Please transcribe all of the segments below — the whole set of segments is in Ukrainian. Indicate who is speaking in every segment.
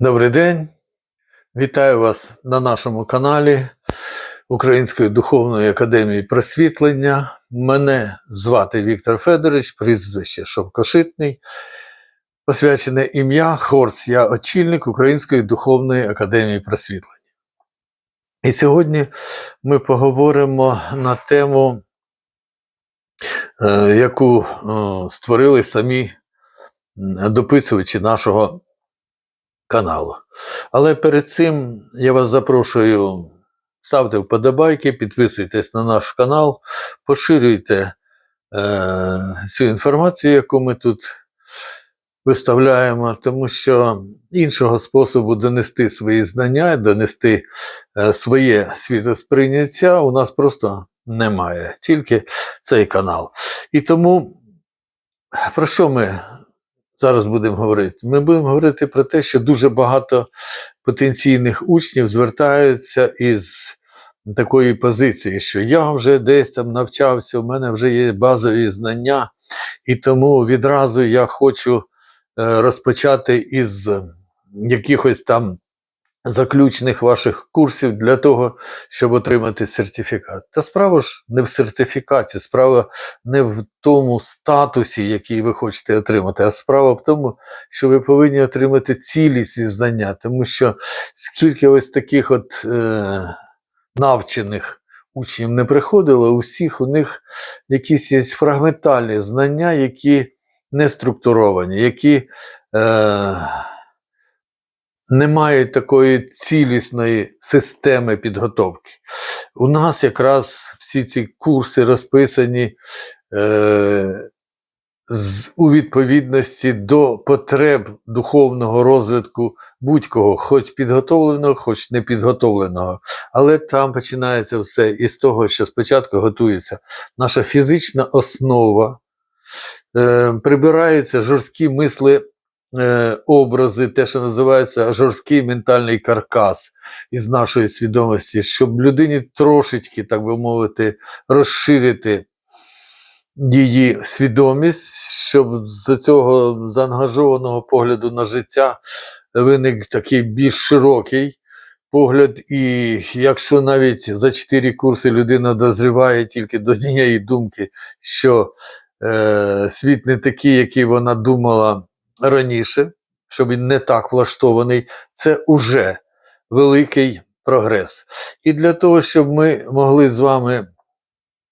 Speaker 1: Добрий день. Вітаю вас на нашому каналі Української духовної академії просвітлення. Мене звати Віктор Федорович, прізвище Шовкошитний. Посвячене ім'я Хорц, я очільник Української духовної академії просвітлення. І сьогодні ми поговоримо на тему, е, яку е, створили самі дописувачі нашого каналу. Але перед цим я вас запрошую ставте вподобайки, підписуйтесь на наш канал, поширюйте е, цю інформацію, яку ми тут виставляємо, тому що іншого способу донести свої знання, донести е, своє світосприйняття у нас просто немає, тільки цей канал. І тому про що ми зараз будемо говорити? Ми будемо говорити про те, що дуже багато потенційних учнів звертаються із такої позиції, що я вже десь там навчався, у мене вже є базові знання, і тому відразу я хочу е, розпочати із якихось там заключних ваших курсів для того, щоб отримати сертифікат. Та справа ж не в сертифікаті, справа не в тому статусі, який ви хочете отримати, а справа в тому, що ви повинні отримати цілісні знання, тому що скільки ось таких от е, навчених учнів не приходило, у всіх у них якісь є фрагментальні знання, які не структуровані, які е, не такої цілісної системи підготовки. У нас якраз всі ці курси розписані е, з, у відповідності до потреб духовного розвитку будь-кого, хоч підготовленого, хоч не підготовленого. Але там починається все із того, що спочатку готується наша фізична основа, е, прибираються жорсткі мисли. Е, Образи, те, що називається жорсткий ментальний каркас із нашої свідомості, щоб людині трошечки, так би мовити, розширити її свідомість, щоб з цього заангажованого погляду на життя виник такий більш широкий погляд. І якщо навіть за чотири курси людина дозріває тільки до однієї думки, що е, світ не такий, який вона думала раніше, що він не так влаштований, це уже великий прогрес. І для того, щоб ми могли з вами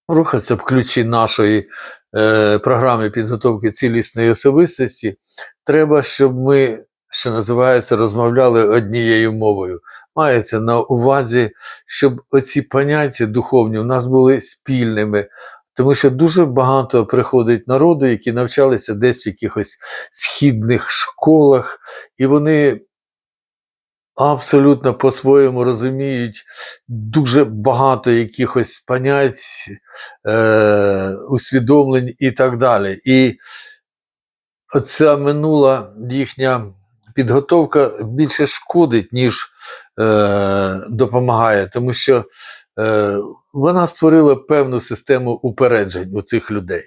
Speaker 1: рухатися в ключі нашої е, програми підготовки цілісної особистості, треба, щоб ми, що називається, розмовляли однією мовою. Мається на увазі, щоб оці поняття духовні у нас були спільними. Тому що дуже багато приходить народу, які навчалися десь в якихось східних школах, і вони абсолютно по-своєму розуміють дуже багато якихось понять, е, усвідомлень і так далі. І оця минула їхня підготовка більше шкодить, ніж е, допомагає, тому що вона створила певну систему упереджень у цих людей.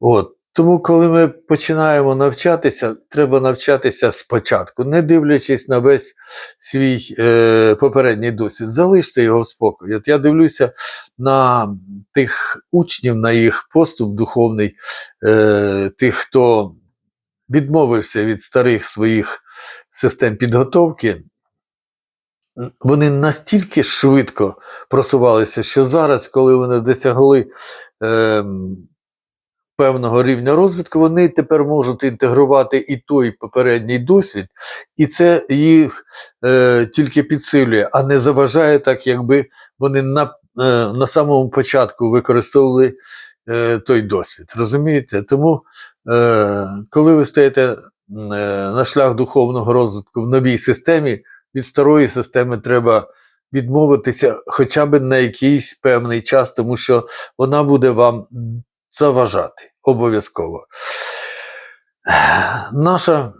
Speaker 1: От. Тому, коли ми починаємо навчатися, треба навчатися спочатку, не дивлячись на весь свій е, попередній досвід. Залиште його в спокій. От я дивлюся на тих учнів, на їх поступ духовний, е, тих, хто відмовився від старих своїх систем підготовки. Вони настільки швидко просувалися, що зараз, коли вони досягли е, певного рівня розвитку, вони тепер можуть інтегрувати і той попередній досвід, і це їх е, тільки підсилює, а не заважає так, якби вони на, е, на самому початку використовували е, той досвід. Розумієте? Тому, е, коли ви стаєте е, на шлях духовного розвитку в новій системі, від старої системи треба відмовитися хоча б на якийсь певний час, тому що вона буде вам заважати обов'язково. Наша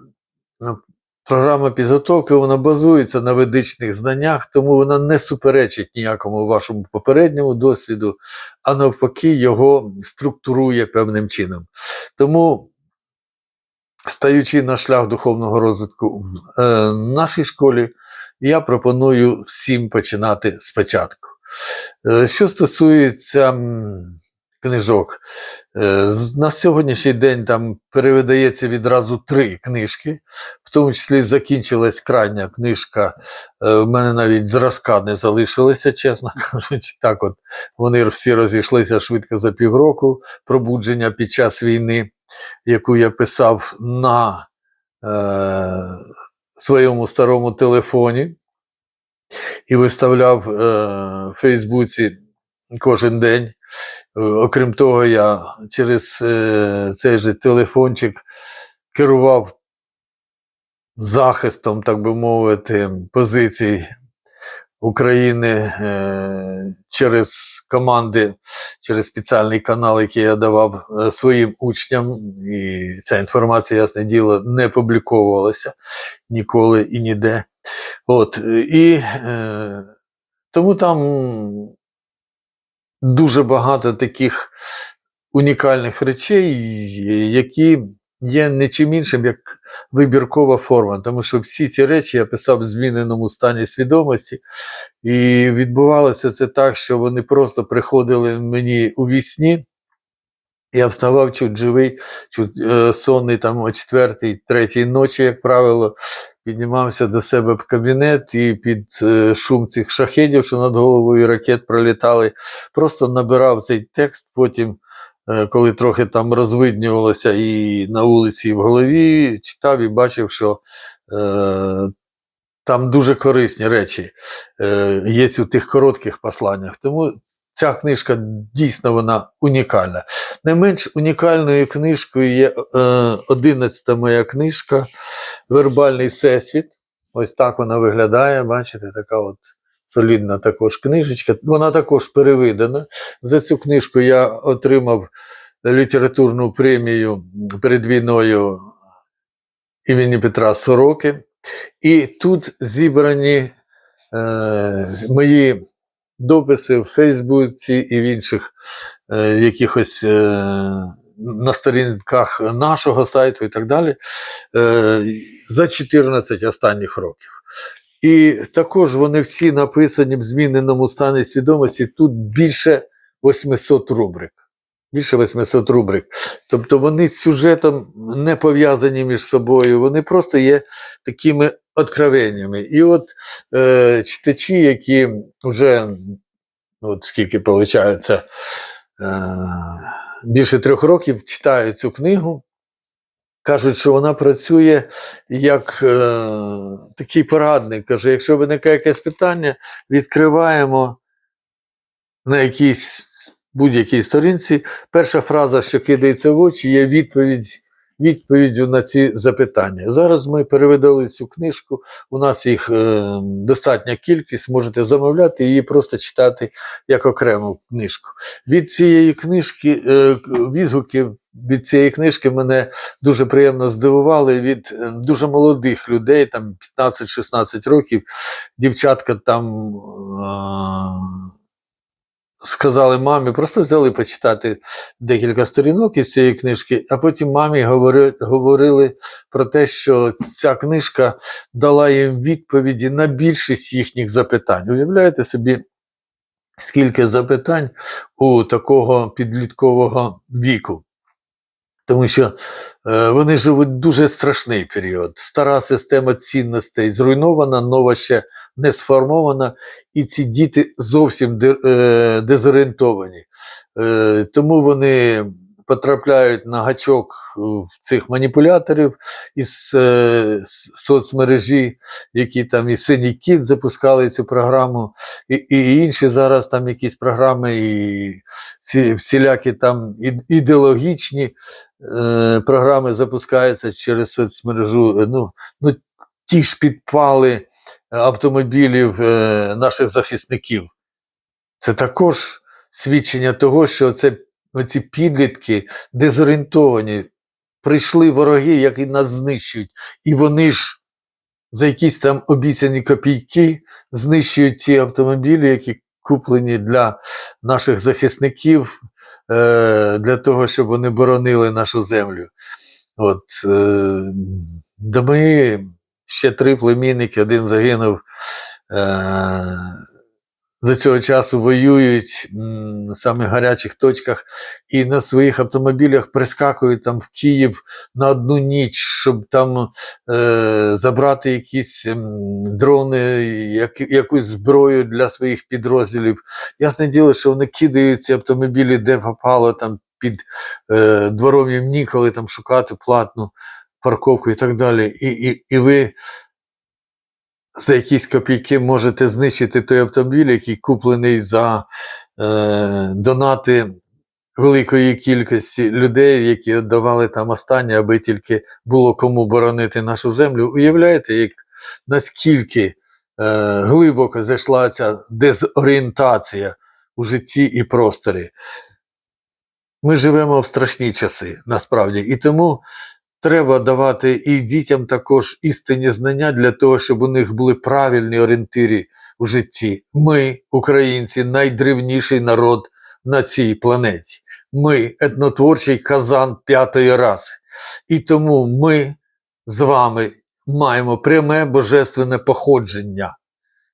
Speaker 1: ну, програма підготовки вона базується на ведичних знаннях, тому вона не суперечить ніякому вашому попередньому досвіду, а навпаки, його структурує певним чином. Тому стаючи на шлях духовного розвитку в е, нашій школі, я пропоную всім починати спочатку. Е, Що стосується книжок, е, на сьогоднішній день там перевидається відразу три книжки, в тому числі закінчилась крайня книжка. е, В мене навіть зразка не залишилося, чесно кажучи. Так, от вони всі розійшлися швидко за півроку. Пробудження під час війни, яку я писав на е, своєму старому телефоні і виставляв е, в Фейсбуці кожен день. Е, Окрім того, я через е, цей же телефончик керував захистом, так би мовити, позицій України е, через команди, через спеціальний канал, який я давав е, своїм учням. І ця інформація, ясне діло, не публіковувалася ніколи і ніде. От, і е, тому там дуже багато таких унікальних речей, які є не чим іншим, як вибіркова форма. Тому що всі ці речі я писав в зміненому стані свідомості, і відбувалося це так, що вони просто приходили мені у вісні. Я вставав чуть живий, чуть е, сонний там о четвертій, третій ночі, як правило, піднімався до себе в кабінет і під е, шум цих шахедів, що над головою ракет пролітали, просто набирав цей текст. Потім, коли трохи там розвиднювалося і на вулиці, і в голові, читав і бачив, що е, там дуже корисні речі е, є у тих коротких посланнях. Тому ця книжка дійсно вона унікальна. Не менш унікальною книжкою є е, 11 моя книжка Вербальний Всесвіт. Ось так вона виглядає. Бачите, така от солідна також книжечка. Вона також перевидана. За цю книжку я отримав літературну премію перед війною імені Петра Сороки. І тут зібрані е, мої дописи в Фейсбуці і в інших е, якихось е, на сторінках нашого сайту і так далі е, за 14 останніх років. І також вони всі написані в зміненому стані свідомості. Тут більше 800 рубрик. Більше 800 рубрик. Тобто вони з сюжетом не пов'язані між собою, вони просто є такими откровеннями. І от е, читачі, які вже от скільки виходить, е, більше трьох років читають цю книгу, кажуть, що вона працює як е, такий порадник. Каже, якщо виникає якесь питання, відкриваємо на якійсь будь-якій сторінці. Перша фраза, що кидається в очі, є відповідь. Відповіддю на ці запитання. Зараз ми перевидали цю книжку. У нас їх е, достатня кількість. Можете замовляти її просто читати як окрему книжку. Від цієї книжки, е, відгуки від цієї книжки мене дуже приємно здивували від е, дуже молодих людей, там 15-16 років. Дівчатка там. Е, сказали мамі, просто взяли почитати декілька сторінок із цієї книжки, а потім мамі говори, говорили про те, що ця книжка дала їм відповіді на більшість їхніх запитань. Уявляєте собі, скільки запитань у такого підліткового віку. Тому що е, вони живуть дуже страшний період. Стара система цінностей зруйнована, нова ще не сформована, і ці діти зовсім е, дезорієнтовані. Е, тому вони потрапляють на гачок в цих маніпуляторів із е, соцмережі, які там і синій кіт запускали цю програму, і, і інші зараз там якісь програми, і всі, всілякі там ідеологічні е, програми запускаються через соцмережу. Е, Ну, ну, ті ж підпали автомобілів е, наших захисників. Це також свідчення того, що це, оці підлітки дезорієнтовані, прийшли вороги, які нас знищують, і вони ж за якісь там обіцяні копійки знищують ті автомобілі, які куплені для наших захисників, е, для того, щоб вони боронили нашу землю. От, е, до мої ще три племінники, один загинув. Е, до цього часу воюють м, в самих гарячих точках і на своїх автомобілях прискакують там в Київ на одну ніч, щоб там е, забрати якісь м, дрони, як, якусь зброю для своїх підрозділів. Ясне діло, що вони кидають ці автомобілі, де попало там під е, двором ніколи там шукати платну парковку і так далі. І, і, і ви за якісь копійки можете знищити той автомобіль, який куплений за е, донати великої кількості людей, які віддавали там останнє, аби тільки було кому боронити нашу землю. Уявляєте, як наскільки е, глибоко зайшла ця дезорієнтація у житті і просторі. Ми живемо в страшні часи, насправді, і тому треба давати і дітям також істинні знання для того, щоб у них були правильні орієнтири у житті. Ми, українці, найдревніший народ на цій планеті. Ми етнотворчий казан п'ятої раси. І тому ми з вами маємо пряме божественне походження.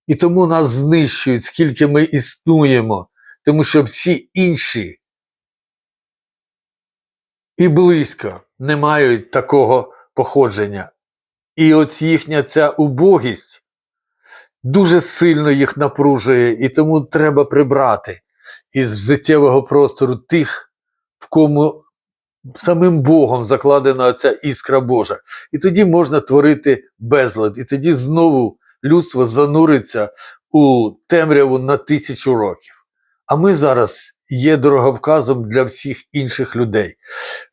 Speaker 1: І тому нас знищують, скільки ми існуємо, тому що всі інші і близько не мають такого походження. І от їхня ця убогість дуже сильно їх напружує, і тому треба прибрати із життєвого простору тих, в кому самим Богом закладена ця іскра Божа. І тоді можна творити безлад, і тоді знову людство зануриться у темряву на тисячу років. А ми зараз є дороговказом для всіх інших людей.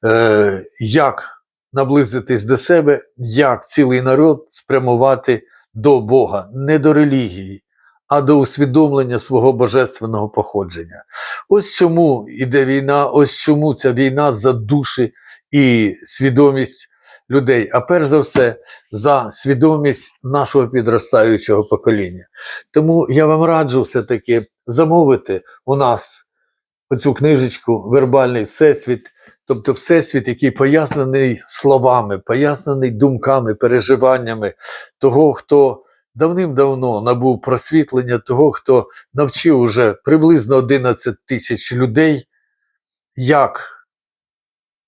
Speaker 1: Е, як наблизитись до себе, як цілий народ спрямувати до Бога, не до релігії, а до усвідомлення свого божественного походження. Ось чому іде війна, ось чому ця війна за душі і свідомість людей, а перш за все за свідомість нашого підростаючого покоління. Тому я вам раджу все-таки замовити у нас оцю книжечку Вербальний Всесвіт, тобто Всесвіт, який пояснений словами, пояснений думками, переживаннями того, хто давним-давно набув просвітлення, того, хто навчив уже приблизно 11 тисяч людей, як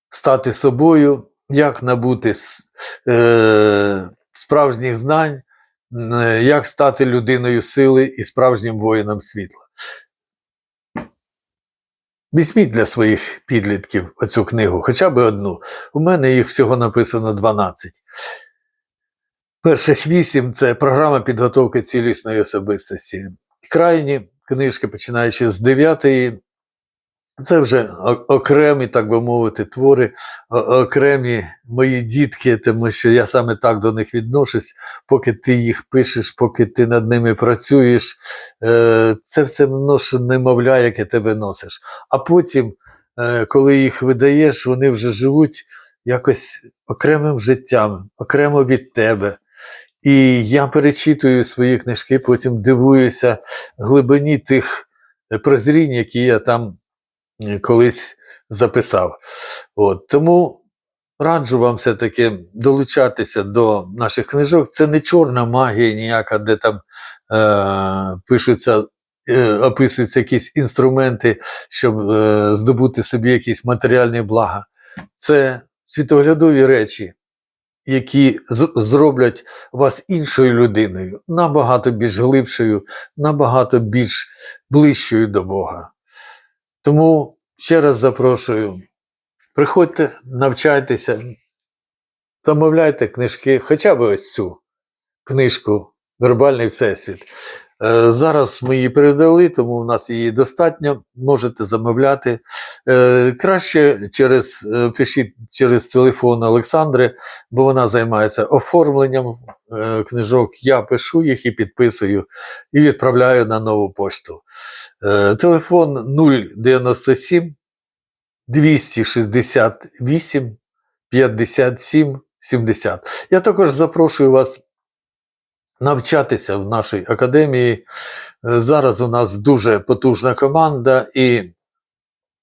Speaker 1: стати собою, як набути е, справжніх знань, е, як стати людиною сили і справжнім воїном світла. Візьміть для своїх підлітків оцю книгу, хоча б одну. У мене їх всього написано 12. Перших вісім це програма підготовки цілісної особистості. Крайні книжки, починаючи з 9 це вже окремі, так би мовити, твори, окремі мої дітки, тому що я саме так до них відношусь, поки ти їх пишеш, поки ти над ними працюєш, е, це все ношу немовля, яке тебе носиш. А потім, е, коли їх видаєш, вони вже живуть якось окремим життям, окремо від тебе. І я перечитую свої книжки, потім дивуюся глибині тих е, прозрінь, які я там колись записав. От, тому раджу вам все-таки долучатися до наших книжок. Це не чорна магія ніяка, де там е, пишуться, е, описуються якісь інструменти, щоб е, здобути собі якісь матеріальні блага. Це світоглядові речі, які зроблять вас іншою людиною, набагато більш глибшою, набагато більш ближчою до Бога. Тому ще раз запрошую, приходьте, навчайтеся, замовляйте книжки, хоча б ось цю книжку Вербальний Всесвіт. Е, Зараз ми її передали, тому у нас її достатньо. Можете замовляти. Е, Краще через е, пишіть через телефон Олександри, бо вона займається оформленням е, книжок. Я пишу їх і підписую, і відправляю на нову пошту. Е, Телефон 097 268 57 70. Я також запрошую вас навчатися в нашій академії. Е, Зараз у нас дуже потужна команда, і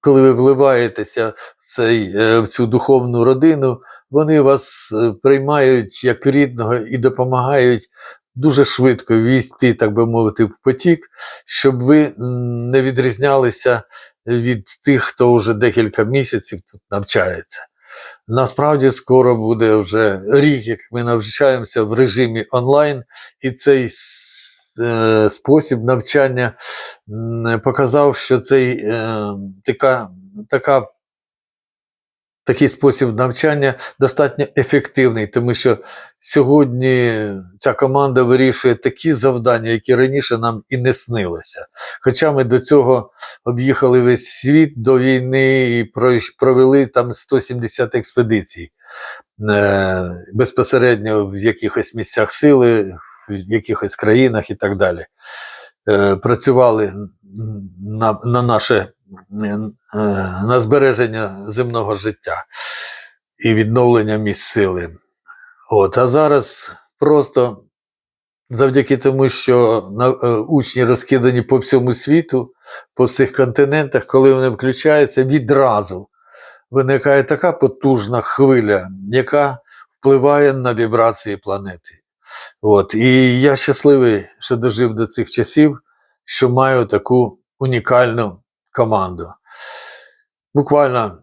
Speaker 1: коли ви вливаєтеся в, цей, е, в цю духовну родину, вони вас е, приймають як рідного і допомагають дуже швидко війти, так би мовити, в потік, щоб ви не відрізнялися від тих, хто вже декілька місяців тут навчається. Насправді скоро буде вже рік, як ми навчаємося в режимі онлайн, і цей е, спосіб навчання показав, що цей е, така, така, такий спосіб навчання достатньо ефективний, тому що сьогодні ця команда вирішує такі завдання, які раніше нам і не снилося. Хоча ми до цього об'їхали весь світ до війни і провели там 170 експедицій. Е, Безпосередньо в якихось місцях сили, в якихось країнах і так далі. Е, Працювали на, на наше е, на збереження земного життя і відновлення місць сили. От, а зараз просто завдяки тому, що учні розкидані по всьому світу, по всіх континентах, коли вони включаються, відразу виникає така потужна хвиля, яка впливає на вібрації планети. От. І я щасливий, що дожив до цих часів, що маю таку унікальну команду. Буквально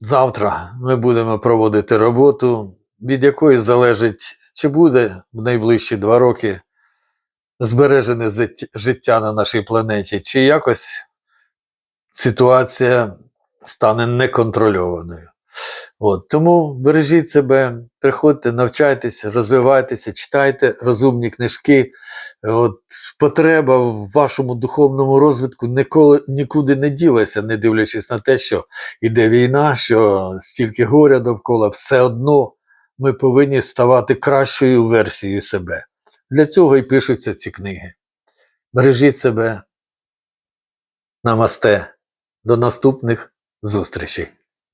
Speaker 1: завтра ми будемо проводити роботу, від якої залежить, чи буде в найближчі два роки збережене життя на нашій планеті, чи якось ситуація стане неконтрольованою. От, тому бережіть себе, приходьте, навчайтесь, розвивайтеся, читайте розумні книжки. От, потреба в вашому духовному розвитку ніколи, нікуди не ділася, не дивлячись на те, що йде війна, що стільки горя довкола, все одно ми повинні ставати кращою версією себе. Для цього і пишуться ці книги. Бережіть себе. Намасте. До наступних зустрічей.